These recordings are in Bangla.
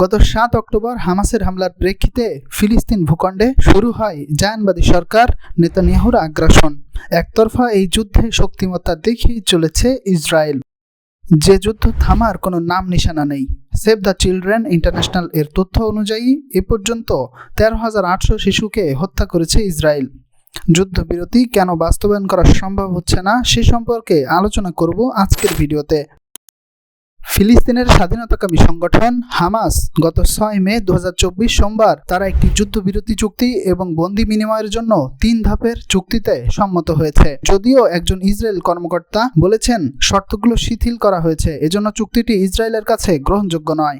গত সাত অক্টোবর হামাসের হামলার প্রেক্ষিতে ফিলিস্তিন ভূখণ্ডে শুরু হয় জায়ানবাদী সরকার নেতানিয়াহুর আগ্রাসন। একতরফা এই যুদ্ধে শক্তিমত্তা দেখিয়ে চলেছে ইসরায়েল। যে যুদ্ধ থামার কোনো নাম নিশানা নেই। সেভ দ্য চিলড্রেন ইন্টারন্যাশনাল এর তথ্য অনুযায়ী, এ পর্যন্ত তেরো হাজার আটশো শিশুকে হত্যা করেছে ইসরায়েল। যুদ্ধবিরতি কেন বাস্তবায়ন করা সম্ভব হচ্ছে না, সে সম্পর্কে আলোচনা করব আজকের ভিডিওতে। ফিলিস্তিনের স্বাধীনতাকামী সংগঠন হামাস গত ছয় মে দু হাজার চব্বিশ সোমবার তারা একটি যুদ্ধবিরতি চুক্তি এবং বন্দি বিনিময়ের জন্য তিন ধাপের চুক্তিতে সম্মত হয়েছে। যদিও একজন ইসরায়েল কর্মকর্তা বলেছেন, শর্তগুলো শিথিল করা হয়েছে, এজন্য চুক্তিটি ইসরায়েলের কাছে গ্রহণযোগ্য নয়।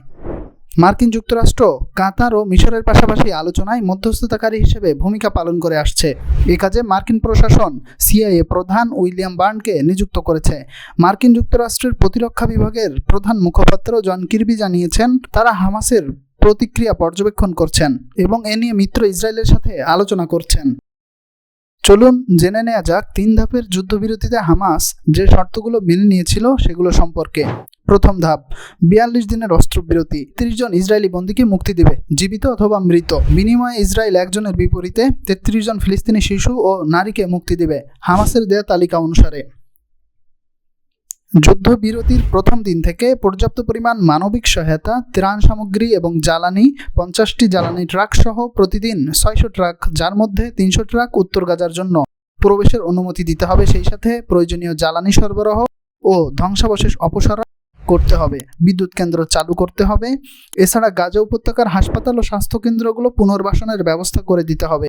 মার্কিন যুক্তরাষ্ট্র, কাতার ও মিশরের পাশাপাশি আলোচনায় মধ্যস্থতাকারী হিসেবে ভূমিকা পালন করে আসছে। এ কাজে মার্কিন প্রশাসন, সিআইএ প্রধান উইলিয়াম বার্নকে নিযুক্ত করেছে। মার্কিন যুক্তরাষ্ট্রের প্রতিরক্ষা বিভাগের প্রধান মুখপাত্র জন কির্বি জানিয়েছেন, তারা হামাসের প্রতিক্রিয়া পর্যবেক্ষণ করছেন এবং এ নিয়ে মিত্র ইসরায়েলের সাথে আলোচনা করছেন। চলুন জেনে নেওয়া যাক তিন ধাপের যুদ্ধবিরতিতে হামাস যে শর্তগুলো মেনে নিয়েছিল সেগুলো সম্পর্কে। প্রথম ধাপ। বিয়াল্লিশ দিনের অস্ত্রবিরতি। তিরিশ জন ইসরায়েলি বন্দীকে মুক্তি দেবে। জীবিত অথবা মৃত। বিনিময়ে ইসরায়েল একজনের বিপরীতে তেত্রিশ জন ফিলিস্তিনি শিশু ও নারীকে মুক্তি দেবে হামাসের দেয়া তালিকা অনুসারে। যুদ্ধবিরতির প্রথম দিন থেকে পর্যাপ্ত পরিমাণ মানবিক সহায়তা, ত্রাণ সামগ্রী এবং জ্বালানি, পঞ্চাশটি জ্বালানি ট্রাক সহ প্রতিদিন ছয়শো ট্রাক, যার মধ্যে তিনশো ট্রাক উত্তর গাজার জন্য। প্রবেশের অনুমতি দিতে হবে, সেই সাথে প্রয়োজনীয় জ্বালানি সরবরাহ ও ধ্বংসাবশেষ অপসারণ করতে হবে। বিদ্যুৎ কেন্দ্র চালু করতে হবে। এছাড়া গাজা উপত্যকার হাসপাতাল ও স্বাস্থ্যকেন্দ্রগুলো পুনর্বাসনের ব্যবস্থা করে দিতে হবে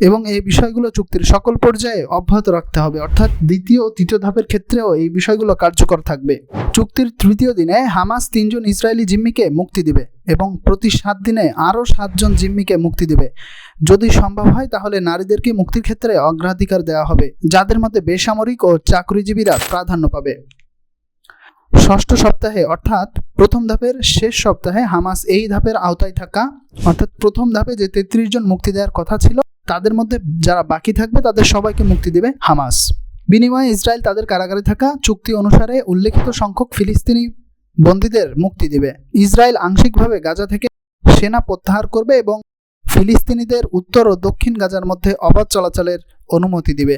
এবং এই বিষয়গুলো চুক্তির সকল পর্যায়ে অব্যাহত রাখতে হবে। অর্থাৎ দ্বিতীয় ও তৃতীয় ধাপের ক্ষেত্রেও এই বিষয়গুলো কার্যকর থাকবে। চুক্তির তৃতীয় দিনে হামাস তিনজন ইসরায়েলি জিম্মিকে মুক্তি দিবে এবং প্রতি সাত দিনে আরও সাতজন জিম্মিকে মুক্তি দিবে। যদি সম্ভব হয়, তাহলে নারীদেরকে মুক্তির ক্ষেত্রে অগ্রাধিকার দেওয়া হবে, যাদের মধ্যে বেসামরিক ও চাকরিজীবীরা প্রাধান্য পাবে। ষষ্ঠ সপ্তাহে, অর্থাৎ প্রথম ধাপের শেষ সপ্তাহে হামাস এই ধাপের আওতায় থাকা, অর্থাৎ প্রথম ধাপে যে তেত্রিশ জন মুক্তি দেওয়ার কথা ছিল, তাদের মধ্যে যারা বাকি থাকবে তাদের সবাইকে মুক্তি দেবে হামাস। বিনিময়ে ইসরায়েল তাদের কারাগারে থাকা চুক্তি অনুসারে উল্লেখিত সংখ্যক ফিলিস্তিনি বন্দীদের মুক্তি দেবে। ইসরায়েল আংশিকভাবে গাজা থেকে সেনা প্রত্যাহার করবে এবং ফিলিস্তিনিদের উত্তর ও দক্ষিণ গাজার মধ্যে অবাধ চলাচলের অনুমতি দিবে।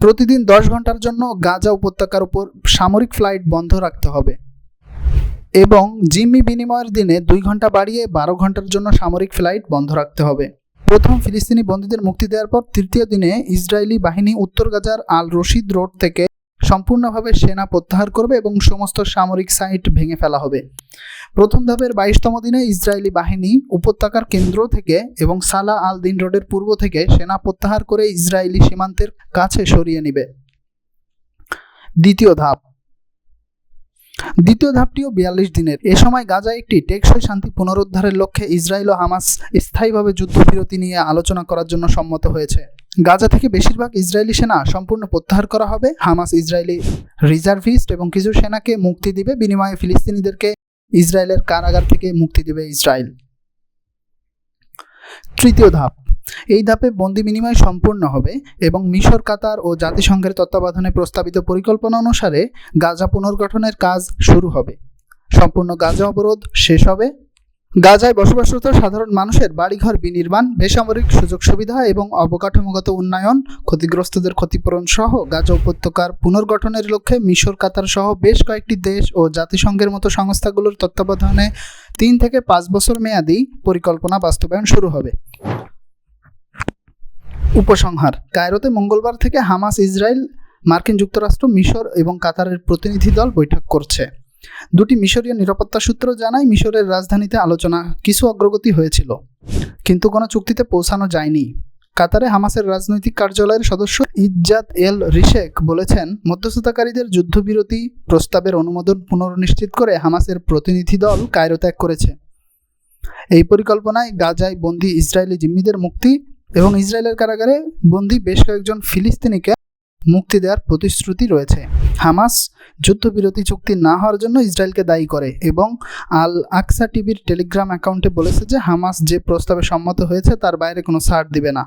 প্রতিদিন দশ ঘণ্টার জন্য গাজা উপত্যকার উপর সামরিক ফ্লাইট বন্ধ রাখতে হবে। এবং জিম্মি বিনিময়ের দিনে দুই ঘণ্টা বাড়িয়ে বারো ঘণ্টার জন্য সামরিক ফ্লাইট বন্ধ রাখতে হবে। প্রথম ফিলিস্তিনি বন্দীদের মুক্তি দেওয়ার পর তৃতীয় দিনে ইসরায়েলি বাহিনী উত্তর গাজার আল রশিদ রোড থেকে সম্পূর্ণভাবে সেনা প্রত্যাহার করবে এবং সমস্ত সামরিক সাইট ভেঙে ফেলা হবে। প্রথম ধাপের বাইশতম দিনে ইসরায়েলি বাহিনী উপত্যকার কেন্দ্র থেকে এবং সালা আল দিন রোডের পূর্ব থেকে সেনা প্রত্যাহার করে ইসরায়েলি সীমান্তের কাছে সরিয়ে নেবে। দ্বিতীয় ধাপ। দ্বিতীয় ধাপটিও বিয়াল্লিশ দিনের। এ সময় গাজায় একটি টেকসই শান্তি পুনরুদ্ধারের লক্ষ্যে ইসরায়েল ও হামাস স্থায়ীভাবে যুদ্ধবিরতি নিয়ে আলোচনা করার জন্য সম্মত হয়েছে। গাজা থেকে বেশিরভাগ ইসরায়েলি সেনা সম্পূর্ণ প্রত্যাহার করা হবে। হামাস ইসরায়েলি রিজার্ভিস্ট এবং কিছু সেনাকে মুক্তি দিবে। বিনিময়ে ফিলিস্তিনিদেরকে ইসরায়েলের কারাগার থেকে মুক্তি দিবে ইসরায়েল। তৃতীয় ধাপ। এই ধাপে বন্দি বিনিময় সম্পূর্ণ হবে এবং মিশর, কাতার ও জাতিসংঘের তত্ত্বাবধানে প্রস্তাবিত পরিকল্পনা অনুসারে গাজা পুনর্গঠনের কাজ শুরু হবে। সম্পূর্ণ গাজা অবরোধ শেষ হবে। গাজায় বসবাসরত সাধারণ মানুষের বাড়িঘর বিনির্মাণ, বেসামরিক সুযোগ সুবিধা এবং অবকাঠামোগত উন্নয়ন, ক্ষতিগ্রস্তদের ক্ষতিপূরণ সহ গাজা উপত্যকার পুনর্গঠনের লক্ষ্যে মিশর, কাতার সহ বেশ কয়েকটি দেশ ও জাতিসংঘের মতো সংস্থাগুলোর তত্ত্বাবধানে তিন থেকে পাঁচ বছর মেয়াদী পরিকল্পনা বাস্তবায়ন শুরু হবে। উপসংহার, কায়রোতে মঙ্গলবার থেকে হামাস ইসরায়েল, মার্কিন যুক্তরাষ্ট্র, মিশর এবং কাতারের প্রতিনিধি দল বৈঠক করছে। দুটি মিশরীয় নিরাপত্তা সূত্র জানায় মিশরের রাজধানীতে আলোচনা কিছু অগ্রগতি হয়েছিল, কিন্তু কোনো চুক্তিতে পৌঁছানো যায়নি। কাতারে হামাসের রাজনৈতিক কার্যালয়ের সদস্য ইজ্জাত এল রিশেক বলেছেন, মধ্যস্থতাকারীদের যুদ্ধবিরতি প্রস্তাবের অনুমোদন পুনর্নিশ্চিত করে হামাসের প্রতিনিধি দল কায়রো ত্যাগ করেছে। এই পরিকল্পনায় গাজায় বন্দী ইসরায়েলি জিম্মিদের মুক্তি এবং ইসরায়েলের কারাগারে বন্দী বেশ কয়েকজন ফিলিস্তিনিকে মুক্তি দেওয়ার প্রতিশ্রুতি রয়েছে। হামাস যুদ্ধবিরতি চুক্তি না হওয়ার জন্য ইসরায়েলকে দায়ী করে এবং আল আকসা টিভির টেলিগ্রাম অ্যাকাউন্টে বলেছে যে হামাস যে প্রস্তাবে সম্মত হয়েছে তার বাইরে কোনো ছাড় দিবে না।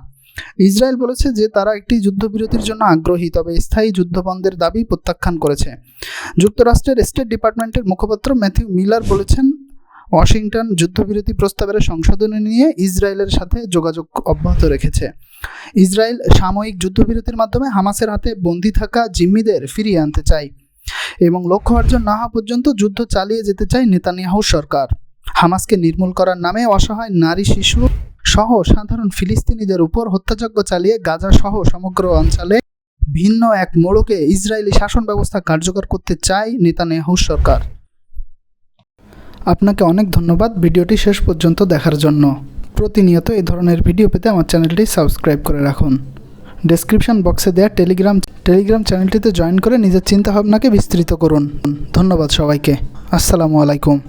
ইসরায়েল বলেছে যে তারা একটি যুদ্ধবিরতির জন্য আগ্রহী, তবে স্থায়ী যুদ্ধবন্ধের দাবি প্রত্যাখ্যান করেছে। যুক্তরাষ্ট্রের স্টেট ডিপার্টমেন্টের মুখপাত্র ম্যাথিউ মিলার বলেছেন ওয়াশিংটন যুদ্ধবিরতি প্রস্তাবের সংশোধনী নিয়ে ইসরায়েলের সাথে যোগাযোগ অব্যাহত রেখেছে। ইসরায়েল সাময়িক যুদ্ধবিরতির মাধ্যমে হামাসের হাতে বন্দী থাকা জিম্মিদের ফিরিয়ে আনতে চায় এবং লক্ষ্য অর্জন না হওয়া পর্যন্ত যুদ্ধ চালিয়ে যেতে চায় নেতানিয়াহু সরকার। হামাসকে নির্মূল করার নামে অসহায় নারী শিশু সহ সাধারণ ফিলিস্তিনিদের উপর হত্যাযজ্ঞ চালিয়ে গাজা সহ সমগ্র অঞ্চলে ভিন্ন এক মোড়কে ইসরায়েলি শাসন ব্যবস্থা কার্যকর করতে চায় নেতানিয়াহু সরকার। আপনাকে অনেক ধন্যবাদ ভিডিওটি শেষ পর্যন্ত দেখার জন্য। প্রতিনিয়ত এই ধরনের ভিডিও পেতে আমার চ্যানেলটি সাবস্ক্রাইব করে রাখুন। ডেসক্রিপশন বক্সে দেওয়া টেলিগ্রাম টেলিগ্রাম চ্যানেলটিতে জয়েন করে নিজের চিন্তাভাবনাকে বিস্তৃত করুন। ধন্যবাদ সবাইকে। আসসালামু আলাইকুম।